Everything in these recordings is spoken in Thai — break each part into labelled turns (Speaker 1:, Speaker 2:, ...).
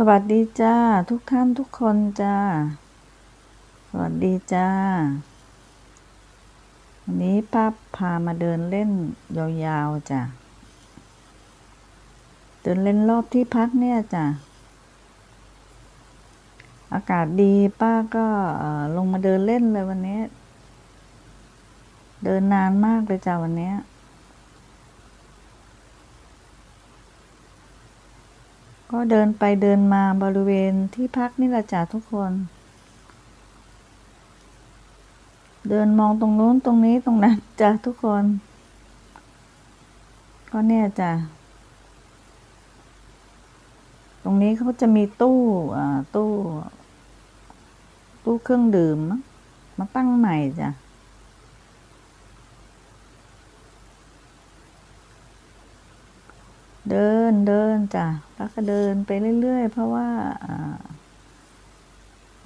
Speaker 1: สวัสดีจ้า ทุกท่านทุกคนจ้า สวัสดีจ้า วันนี้ป้าพามาเดินเล่นยาวๆจ้ะ เดินเล่นรอบที่พักเนี่ยจ้ะ อากาศดีป้าก็ลงมาเดินเล่นเลยวันนี้ เดินนานมากเลยจ้ะวันนี้ ก็เดินไปเดินมาบริเวณที่พักนี่แหละจ้ะทุกคน เดินมองตรงนู้นตรงนี้ตรงนั้นจ้ะทุกคน ก็เนี่ยจ้ะตรงนี้เขาจะมีตู้อ่าตู้ ตู้เครื่องดื่มมั้งมาตั้งใหม่จ้ะ เดินเดินจ้ะป้าก็เดินไปเรื่อยๆ เพราะว่า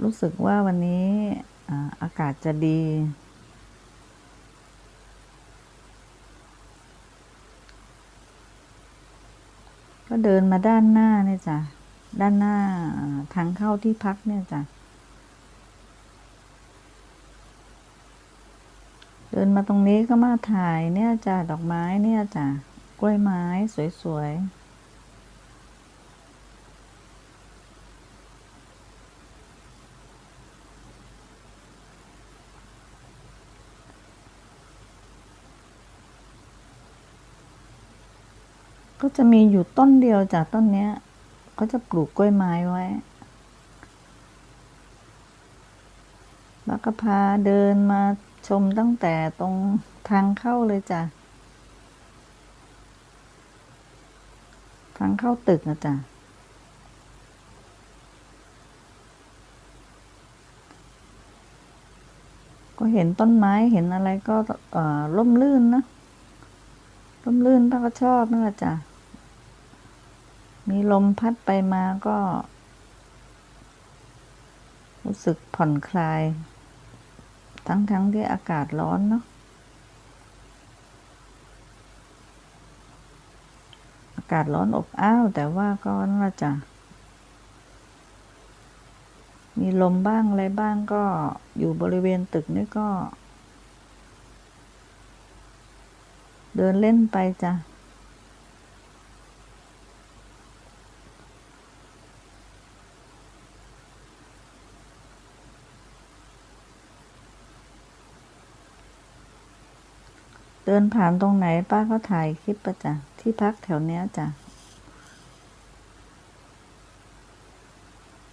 Speaker 1: รู้สึกว่าวันนี้อากาศจะดี ก็เดินมาด้านหน้าเนี่ยจ้ะ ด้านหน้าทางเข้าที่พักเนี่ยจ้ะ เดินมาตรงนี้ก็มาถ่ายเนี่ยจ้ะ ดอกไม้เนี่ยจ้ะ กล้วยไม้สวย ๆก็จะมีอยู่ต้นเดียวจากต้นเนี้ยเขาจะปลูกกล้วยไม้ไว้ แล้วก็พาเดินมาชมตั้งแต่ตรงทางเข้าเลยจ้ะางเข้าตึกนะจ๊ะก็เห็นต้นไม้เห็นอะไรก็เอ่อร่มรื่นนะร่มรื่นป้าก็ชอบนั่นแหละจ้ะมีลมพัดไปมาก็ รู้สึกผ่อนคลาย ทั้งๆทที่อากาศร้อนเนาะากาศร้อนอบอ้าว แต่ว่าก็นั่นแหละจ้ะมีลมบ้างอะไรบ้างก็อยู่บริเวณตึกนี่ก็ เดินเล่นไปจ้ะเดินผ่านตรงไหนป้าก็ถ่ายคลิปประจ้ะ ที่พักแถวเนี้ยจ้ะ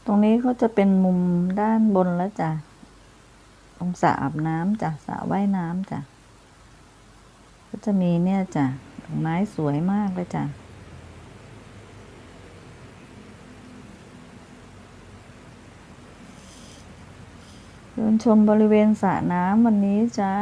Speaker 1: ตรงนี้เขาจะเป็นมุมด้านบนแล้วจ้ะตรงสระอาบน้ำจ้ะสระว่ายน้ำจ้ะ ก็จะมีเนี่ยจ้ะดอกไม้สวยมากเลยจ้ะเดินชมบริเวณสระน้ำวันนี้จ้า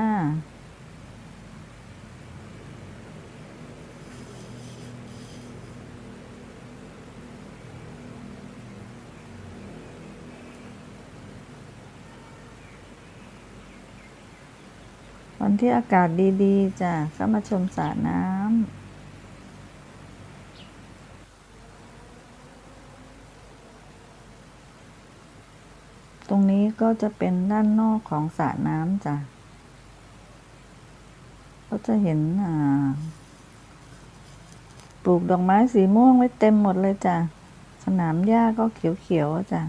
Speaker 1: วันที่อากาศดีๆจ้ะก็มาชมสระน้ำตรงนี้ก็จะเป็นด้านนอกของสระน้ำจ้ะ ก็จะเห็นอ่าปลูกดอกไม้สีม่วงไว้เต็มหมดเลยจ้ะ สนามหญ้าก็เขียวๆจ้ะ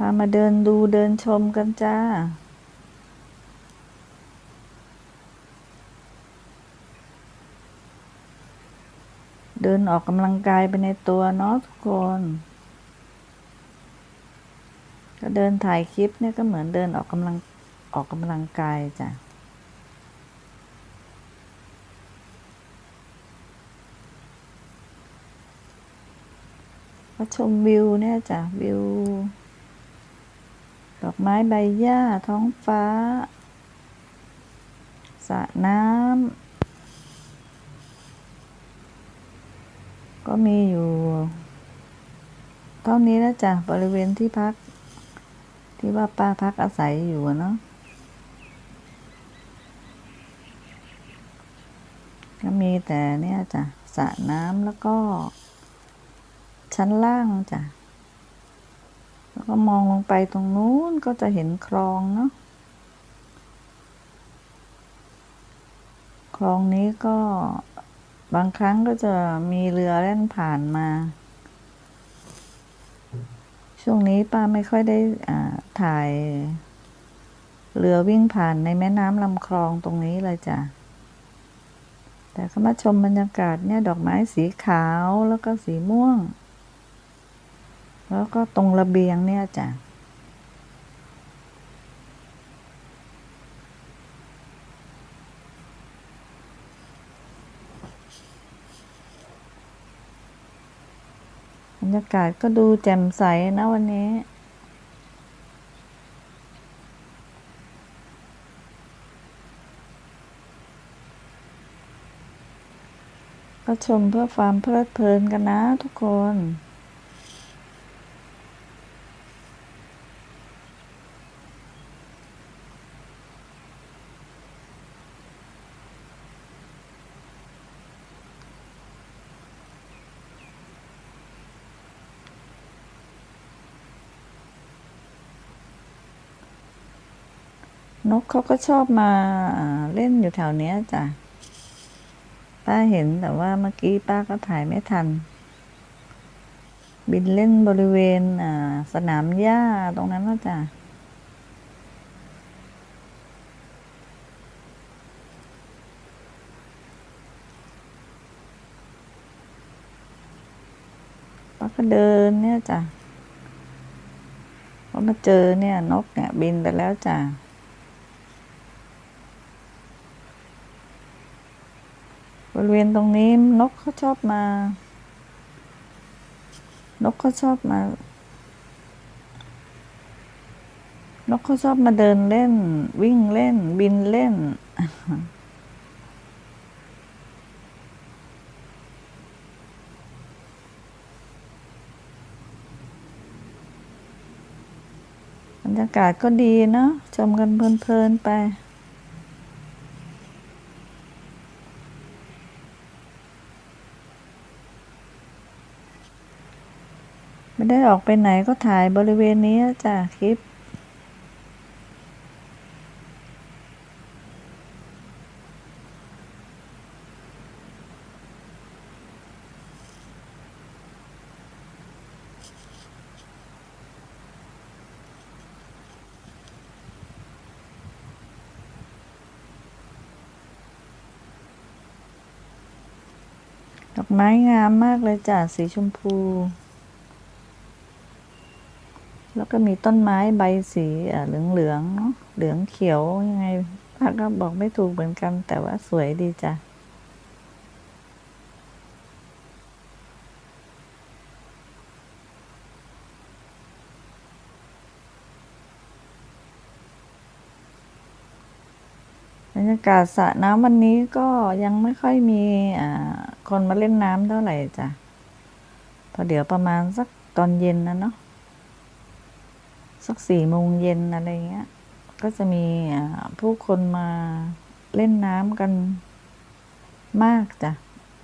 Speaker 1: พามาเดินดูเดินชมกันจ้า เดินออกกำลังกายไปในตัวเนาะทุกคนก็เดินถ่ายคลิปเนี่ยก็เหมือนเดินออกกำลังออกกำลังกายจ้ะก็ชมวิวเนี่ยจ้ะวิว ดอกไม้ใบหญ้าท้องฟ้าสระน้ำก็มีอยู่ เท่านี้นะจ๊ะบริเวณที่พัก ที่ว่าป้าพักอาศัยอยู่เนาะก็มีแต่เนี่ยจ้ะสระน้ำแล้วก็ชั้นล่างจ้ะ ก็มองลงไปตรงนู้นก็จะเห็นคลองเนาะคลองนี้ก็บางครั้งก็จะมีเรือแล่นผ่านมา ช่วงนี้ป้าไม่ค่อยได้ถ่าย เรือวิ่งผ่านในแม่น้ำลำคลองตรงนี้เลยจ้ะ แต่ก็มาชมบรรยากาศเนี่ยดอกไม้สีขาวแล้วก็สีม่วง แล้วก็ตรงระเบียงเนี่ยจ้ะบรรยากาศก็ดูแจ่มใสนะวันนี้ก็ชมเพื่อความเพลิดเพลินกันนะทุกคน นกเขาก็ชอบมาเล่นอยู่แถวเนี้ยจ้ะ ป้าเห็นแต่ว่าเมื่อกี้ป้าก็ถ่ายไม่ทัน บินเล่นบริเวณสนามหญ้าตรงนั้นนะจ้ะป้าก็เดินเนี่ยจ้ะพอมาเจอเนี่ยนกเนี่ยบินไปแล้วจ้ะ บริเวณตรงนี้นกเขาชอบมา นกเขาชอบมา นกเขาชอบมาเดินเล่น วิ่งเล่น บินเล่น บรรยากาศก็ดีเนาะชมกันเพลินๆไป ได้ออกไปไหนก็ถ่ายบริเวณนี้จ้ะคลิป ดอกไม้งามมากเลยจ้ะสีชมพู แล้วก็มีต้นไม้ใบสีเหลืองๆเนอะเหลืองเขียวยังไงป้าก็บอกไม่ถูกเหมือนกัน แต่ว่าสวยดีจ้ะบรรยากาศสระน้ำวันนี้ก็ยังไม่ค่อยมีคนมาเล่นน้ำเท่าไหร่จ้ะพอเดี๋ยวประมาณสักตอนเย็นนะเนาะ สักสี่โมงเย็นอะไรเงี้ย ก็จะมีผู้คนมาเล่นน้ำกันมากจ้ะ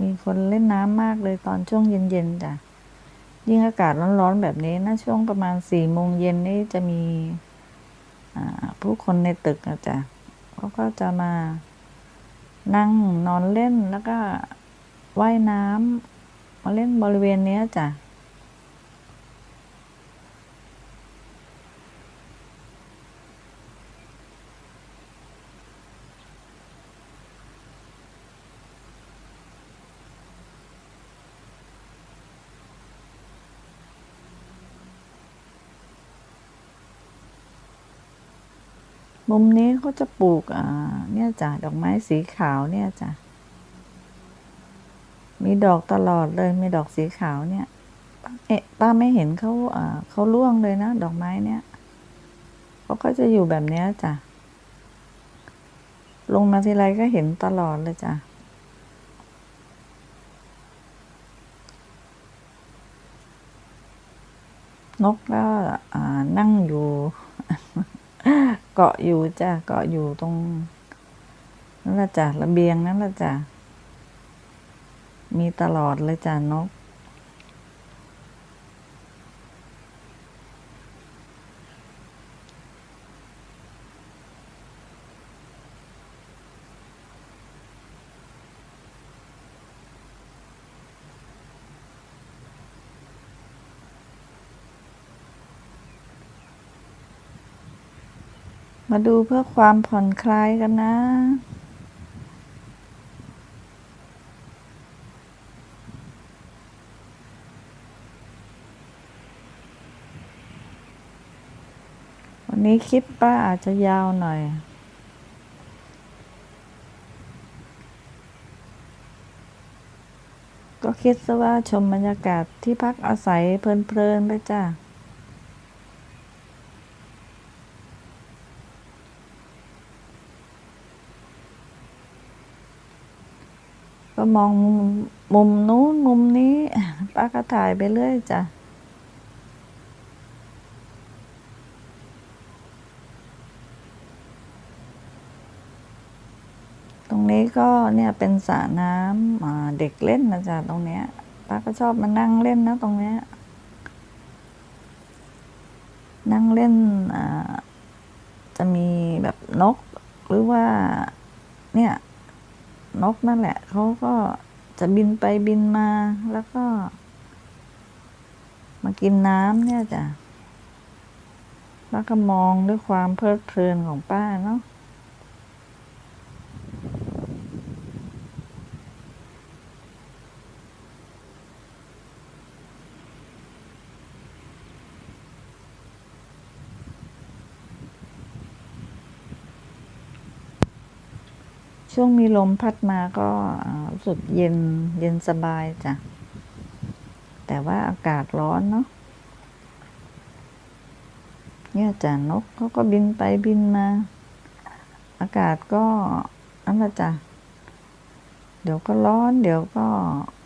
Speaker 1: มีคนเล่นน้ำมากเลยตอนช่วงเย็นๆจ้ะ ยิ่งอากาศร้อนๆแบบนี้นะช่วงประมาณสี่โมงเย็นนี่จะมีผู้คนในตึกอะจ้ะเขาก็จะมานั่งนอนเล่นแล้วก็ว่ายน้ำมาเล่นบริเวณนี้จ้ะ มุมนี้เขาจะปลูกอ่าเนี่ยจ้ะดอกไม้สีขาวเนี่ยจ้ะมีดอกตลอดเลยมีดอกสีขาวเนี่ย เอ๊ะป้าไม่เห็นเขาอ่าเขาร่วงเลยนะ ดอกไม้เนี่ยเขาก็จะอยู่แบบเนี้ยจ้ะลงมาทีไรก็เห็นตลอดเลยจ้ะนกก็อ่านั่งอยู่ เกาะอยู่จ้ะเกาะอยู่ตรงนั่นละจ้ะระเบียงนั่นละจ้ะมีตลอดเลยจ้ะนก มาดูเพื่อความผ่อนคลายกันนะ วันนี้คลิปป้าอาจจะยาวหน่อยก็คิดซะว่าชมบรรยากาศที่พักอาศัยเพลินๆไปจ้า ก็มองมุมมุมนู้นมุมนี้ป้าก็ถ่ายไปเรื่อยจ้ะตรงนี้ก็เนี่ยเป็นสระน้ำเด็กเล่นนะจ๊ะตรงเนี้ยป้าก็ชอบมานั่งเล่นนะตรงเนี้ยนั่งเล่นอ่าจะมีแบบนก หรือว่า เนี่ย นกนั่นแหละเขาก็จะบินไปบินมาแล้วก็ มากินน้ำเนี่ยจ้ะแล้วก็มองด้วยความเพลิดเพลินของป้าเนาะ ช่วงมีลมพัดมาก็รู้สึกเย็นเย็นสบายจ้ะ แต่ว่าอากาศร้อนเนาะเนี่ยจ้ะนกเขาก็บินไปบินมา อากาศก็อันละจ้ะ เดี๋ยวก็ร้อน เดี๋ยวก็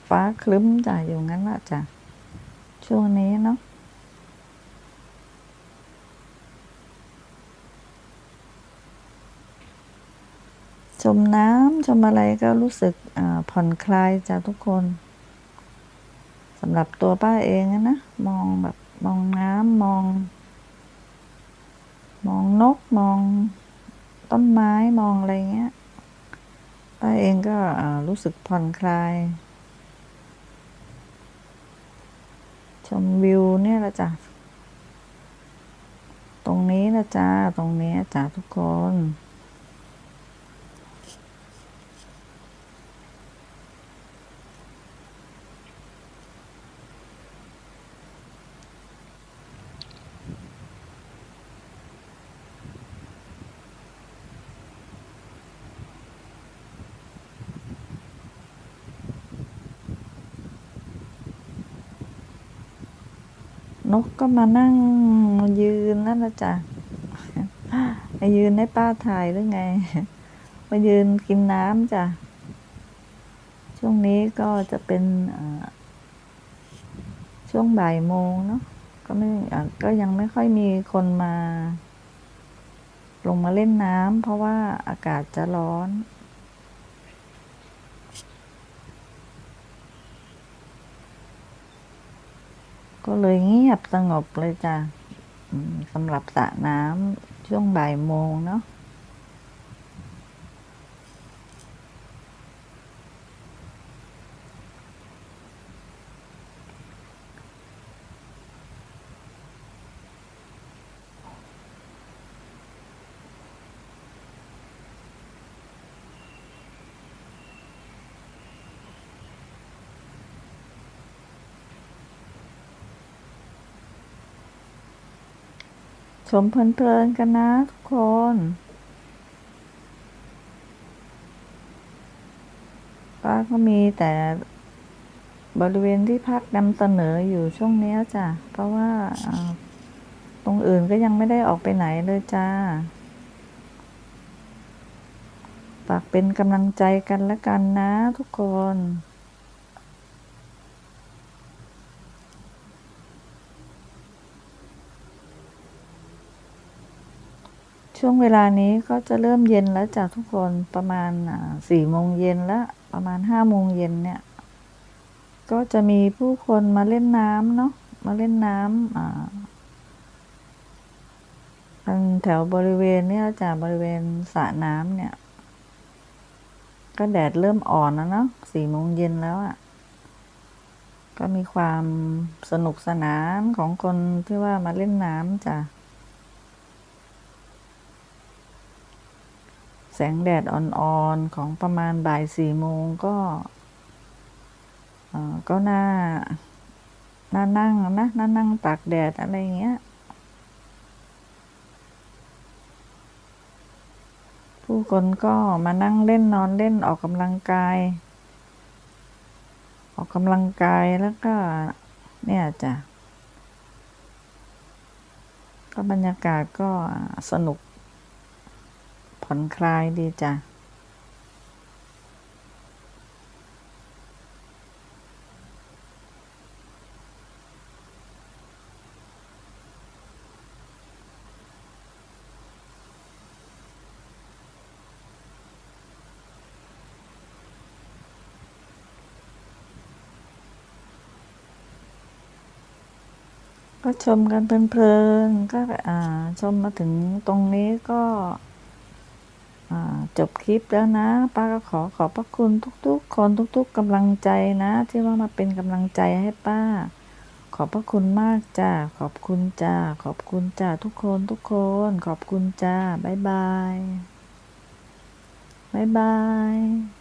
Speaker 1: ฟ้าครึ้มจ้ะอยู่งั้นละจ้ะ ช่วงนี้เนาะ ชมน้ำชมอะไรก็รู้สึกผ่อนคลายจ้ะทุกคนสำหรับตัวป้าเองนะ มองแบบมองน้ำมอง มองนกมองต้นไม้มองอะไรเงี้ยป้าเองก็รู้สึกผ่อนคลาย ชมวิวเนี่ยละจ้ะ ตรงนี้นะจ้า ตรงนี้จ้ะทุกคน นกก็มานั่งยืนนั่นละจ้ะมายืนให้ป้าถ่ายหรือไง มายืนกินน้ำจ้ะ ช่วงนี้ก็จะเป็นช่วงบ่ายโมงเนาะ ก็ไม่ก็ยังไม่ค่อยมีคนมา ลงมาเล่นน้ำเพราะว่าอากาศจะร้อน ก็เลยเงียบสงบเลยจ้ะสำหรับสระน้ำช่วงบ่ายโมงเนาะ ชมเพลินๆกันนะทุกคน ป้าก็มีแต่บริเวณที่พักนำเสนออยู่ช่วงนี้จ้ะ เพราะว่าอ่าตรงอื่นก็ยังไม่ได้ออกไปไหนเลยจ้าฝากเป็นกำลังใจกันละกันนะทุกคน ช่วงเวลานี้ก็จะเริ่มเย็นแล้วจ้ะทุกคนประมาณสี่โมงเย็นแล้วประมาณห้าโมงเย็นเนี่ย ก็จะมีผู้คนมาเล่นน้ำเนาะมาเล่นน้ำอ่าทางแถวบริเวณเนี่ยจากบริเวณสระน้ำเนี่ย ก็แดดเริ่มอ่อนแล้วเนาะสี่โมงเย็นแล้วอะ่ะ ก็มีความสนุกสนานของคนที่ว่ามาเล่นน้ำจ้ะ แสงแดดอ่อนๆ ของประมาณบ่ายสี่โมงก็ก็น่าน่านั่งนะน่านั่งตากแดดอะไรเงี้ย ผู้คนก็มานั่งเล่นนอนเล่นออกกำลังกาย ออกกำลังกายแล้วก็เนี่ยจ้ะก็บรรยากาศก็สนุก ผ่อนคลายดีจ้ะก็ชมกันเพลินๆก็ชมมาถึงตรงนี้ก็ จบคลิปแล้วนะ ป้าก็ขอขอบพระคุณทุกๆ คนทุก ๆกำลังใจนะ ที่ว่ามาเป็นกำลังใจให้ป้า ขอบพระคุณมากจ้าขอบคุณจ้าขอบคุณจ้าทุกคนทุกคน ขอบคุณจ้าบ๊ายบายบ๊ายบาย